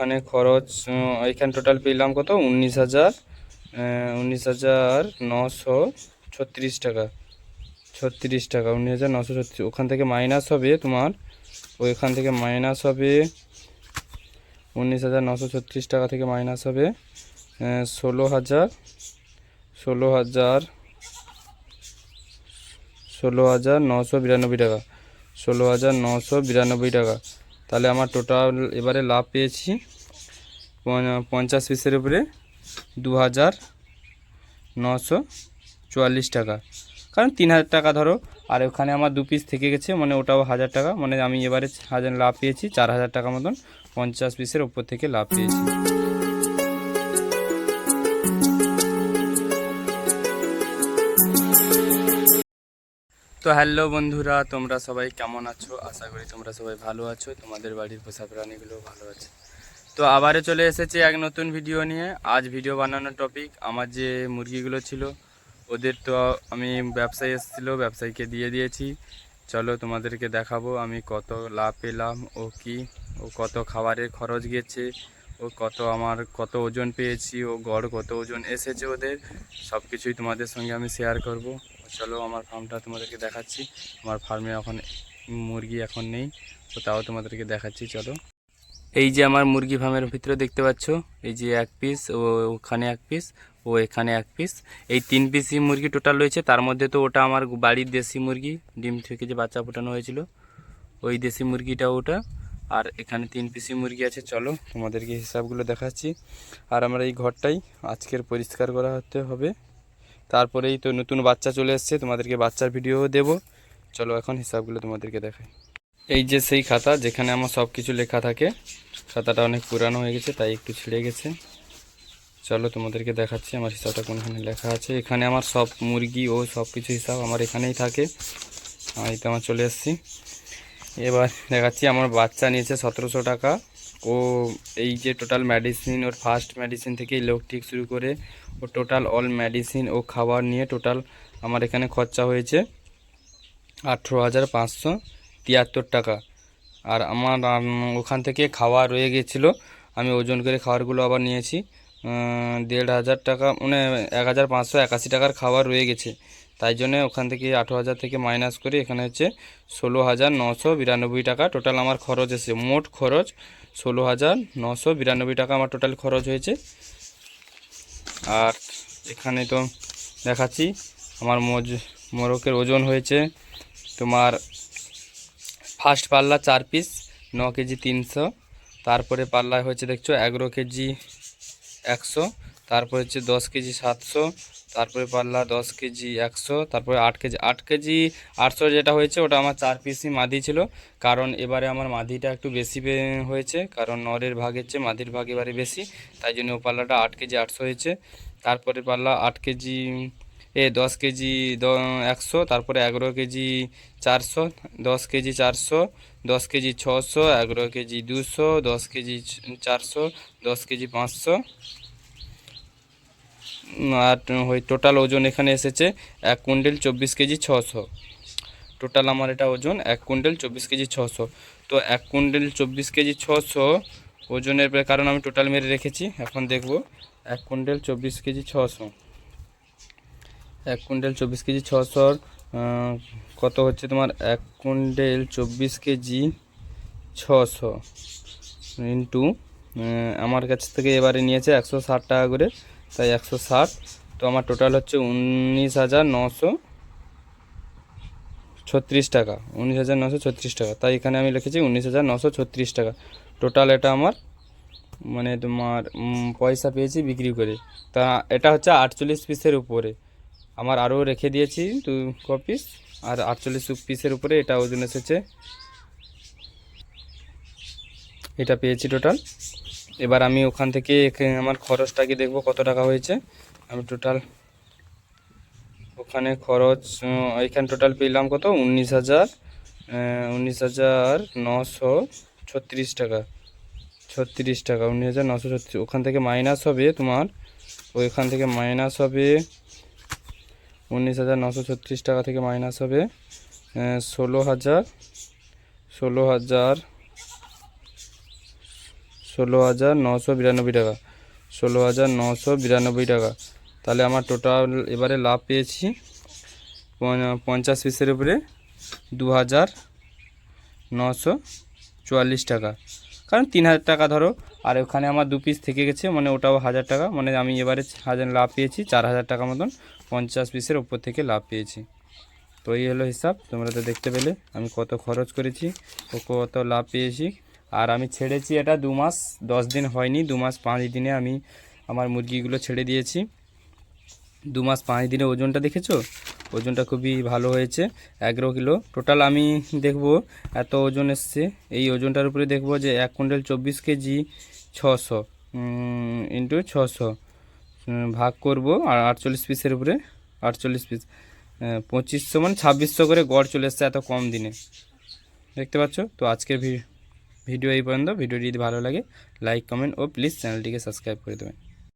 ওখানে খরচ এখানে টোটাল পেলাম কত? উনিশ হাজার উনিশ হাজার নশো ছত্রিশ টাকা। ছত্রিশ টাকা, উনিশ হাজার নশো ছত্রিশ। ওখান থেকে মাইনাস হবে তোমার, ওইখান থেকে মাইনাস হবে উনিশ হাজার নশো ছত্রিশ টাকা থেকে মাইনাস হবে ষোলো হাজার ষোলো হাজার ষোলো হাজার নশো বিরানব্বই টাকা। ষোলো হাজার নশো বিরানব্বই টাকা। তাহলে আমার টোটাল এবারে লাভ পেয়েছি পঞ্চাশ পিসের উপরে দু হাজার নশো চুয়াল্লিশ টাকা। কারণ তিন হাজার টাকা ধরো, আর ওখানে আমার দু পিস থেকে গেছে মানে ওটাও হাজার টাকা মানে আমি এবারে হাজার লাভ পেয়েছি, চার হাজার টাকা মতন পঞ্চাশ পিসের ওপর থেকে লাভ পেয়েছি। তো হ্যালো বন্ধুরা, তোমরা সবাই কেমন আছো? আশা করি তোমরা সবাই ভালো আছো। তোমাদের বাড়ির পোষা প্রাণীগুলো ভালো আছে। তো আবারও চলে এসেছি এক নতুন ভিডিও নিয়ে। আজ ভিডিও বানানোর টপিক আমার যে মুরগিগুলো ছিল, ওদের তো আমি ব্যবসায়ী এসেছিল, ব্যবসায়ীকে দিয়ে দিয়েছি। চলো তোমাদেরকে দেখাবো আমি কত লাভ পেলাম, ও কি, ও কত খাবারের খরচ গেছে, ও কত আমার কত ওজন পেয়েছি, ও গড় কত ওজন এসেছে ওদের সব কিছুই তোমাদের সঙ্গে আমি শেয়ার করব। চলো আমার ফার্মটা তোমাদেরকে দেখাচ্ছি। আমার ফার্মে এখন মুরগি এখন নেই, তো তাও তোমাদেরকে দেখাচ্ছি, চলো। এই যে আমার মুরগি ফার্মের ভিতরে দেখতে পাচ্ছ, এই যে এক পিস ও ওখানে এক পিস ও এখানে এক পিস এই তিন পিসই মুরগি টোটাল রয়েছে। তার মধ্যে তো ওটা আমার বাড়ির দেশি মুরগি, ডিম থেকে যে বাচ্চা ফোটানো হয়েছিল, ওই দেশি মুরগিটা ওটা। আর এখানে তিন পিসি মুরগি আছে। চলো তোমাদেরকে হিসাবগুলো দেখাচ্ছি। আর আমরা এই ঘরটাই আজকের পরিষ্কার করা হতে হবে। তারপরেই তো নতুন বাচ্চা চলে এসছে। তোমাদেরকে বাচ্চার ভিডিও দেব। চলো এখন হিসাবগুলো তোমাদেরকে দেখাই। এই যে সেই খাতা, যেখানে আমার সব কিছু লেখা থাকে, খাতাটা অনেক পুরানো হয়ে গেছে, তাই একটু ছিঁড়ে গেছে। চলো তোমাদেরকে দেখাচ্ছি আমার হিসাবটা কোনখানে লেখা আছে। এখানে আমার সব মুরগি ও সব কিছু হিসাব আমার এখানেই থাকে। এই তো আমার চলে এসেছি। এবার দেখাচ্ছি, আমার বাচ্চা নিয়েছে সতেরোশো টাকা। ও এই যে টোটাল মেডিসিন ওর ফার্স্ট মেডিসিন থেকে ইলেকট্রিক শুরু করে। ও টোটাল অল মেডিসিন ও খাবার নিয়ে টোটাল আমার এখানে খরচা হয়েছে আঠেরো হাজার পাঁচশো। তিয়াত্তর টাকা। আর আমার ওখান থেকে খাওয়া রয়ে গেছিল আমি ওজন করে খাবারগুলো আবার নিয়েছি। দেড় হাজার টাকা মানে এক হাজার পাঁচশো একাশি টাকার খাবার রয়ে গেছে। তাই জন্য ওখান থেকে আঠেরো হাজার থেকে মাইনাস করে এখানে হচ্ছে ষোলো হাজার নশো বিরানব্বই টাকা টোটাল আমার খরচ এসে মোট খরচ ষোলো হাজার নশো বিরানব্বই টাকা আমার টোটাল খরচ হয়েছে। আর এখানে তো দেখাচ্ছি, আমার মোজ মোরকের ওজন হয়েছে তোমার ফার্স্ট পাল্লা চার পিস ন কেজি তিনশো। তারপরে পাল্লা হচ্ছে দেখছ এগারো কেজি একশো, তারপরে হচ্ছে দশ কেজি সাতশো, তারপরে পাল্লা দশ কেজি একশো, তারপরে আট কেজি আট কেজি আটশো যেটা হয়েছে ওটা আমার চার পিসই মাদি ছিল। কারণ এবারে আমার মাদিটা একটু বেশি হয়েছে, কারণ নরের ভাগের চেয়ে মাদির ভাগ এবারে বেশি, তাই জন্য ও পাল্লাটা আট কেজি আটশো হয়েছে। তারপরে পাল্লা আট কেজি এ দশ কেজি একশো, তারপরে এগারো কেজি চারশো, দশ কেজি চারশো, দশ কেজি ছশো, এগারো কেজি দুশো, দশ কেজি চারশো, দশ কেজি পাঁচশো। আর ওই টোটাল ওজন এখানে এসেছে এক কুইন্টাল চব্বিশ কেজি ছশো। টোটাল আমার এটা ওজন এক কুইন্টাল চব্বিশ কেজি ছশো। তো এক কুইন্টাল চব্বিশ কেজি ছশো ওজনের কারণ আমি টোটাল মেরে রেখেছি, এখন দেখব। এক কুইন্টাল চব্বিশ কেজি ছশো। এক কুইন্টাল চব্বিশ কেজি ছশোর কত হচ্ছে তোমার এক কুইন্টাল চব্বিশ কেজি ছশো ইন্টু আমার কাছ থেকে এবারে নিয়েছে একশো ষাট টাকা করে, তাই একশো ষাট। তো আমার টোটাল হচ্ছে উনিশ হাজার নশো ছত্রিশ টাকা, উনিশ হাজার নশো ছত্রিশ টাকা। তাই এখানে আমি লিখেছি উনিশ হাজার নশো ছত্রিশ টাকা। টোটাল এটা আমার মানে তোমার পয়সা পেয়েছি বিক্রি করে। তা এটা হচ্ছে আটচল্লিশ পিসের উপরে। আমার আরও রেখে দিয়েছি দু ক পিস আর আটচল্লিশ পিসের উপরে এটা ওজন এসেছে। এটা পেয়েছি টোটাল। এবার আমি ওখান থেকে আমার খরচটাকে দেখব কত টাকা হয়েছে। আমি টোটাল ওখানে খরচ এখানে টোটাল পেলাম কত? উনিশ হাজার উনিশ হাজার নশো ছত্রিশ টাকা। ছত্রিশ টাকা, উনিশ হাজার নশো ওখান থেকে মাইনাস হবে তোমার, ওইখান থেকে মাইনাস হবে উনিশ হাজার নশো ছত্রিশ টাকা থেকে মাইনাস হবে ষোলো হাজার ষোলো হাজার ষোলো হাজার নশো বিরানব্বই টাকা, ষোলো হাজার নশো বিরানব্বই টাকা। তাহলে আমার টোটাল এবারে লাভ পেয়েছি, পঞ্চ- পঞ্চাশ পিসের উপরে দু হাজার নশো চুয়াল্লিশ টাকা। কারণ তিন হাজার টাকা ধরো আর ওখানে আমার দু পিস থেকে গেছে মানে ওটাও হাজার টাকা। মানে আমি এবারে হাজার লাভ পেয়েছি, চার হাজার টাকা মতন, পঞ্চাশ পিসের ওপর থেকে লাভ পেয়েছি। তো এই হলো হিসাব, তোমরা তো দেখতে পেলে, আমি কত খরচ করেছি ও কত লাভ পেয়েছি। আর আমি ছেড়েছি এটা দু মাস, দশ দিন হয়নি, দু মাস পাঁচ দিনে আমি আমার মুরগিগুলো ছেড়ে দিয়েছি। দু মাস পাঁচ দিনে ওজনটা দেখেছ? ওজনটা খুবই ভালো হয়েছে, এগারো কিলো। টোটাল আমি দেখব এত ওজন এসছে। এই ওজনটার উপরে দেখব যে এক কুইন্টাল চব্বিশ কেজি ছশো ইন্টু ছশো ভাগ করব আর আটচল্লিশ পিসের উপরে, আটচল্লিশ পিস পঁচিশশো মানে ছাব্বিশশো করে গড় চলে এসছে এত কম দিনে। দেখতে পাচ্ছ? তো আজকের ভিডিও এই পর্যন্ত। ভিডিওটি যদি ভালো লাগে লাইক কমেন্ট ও প্লিজ চ্যানেলটিকে সাবস্ক্রাইব করে দেবেন।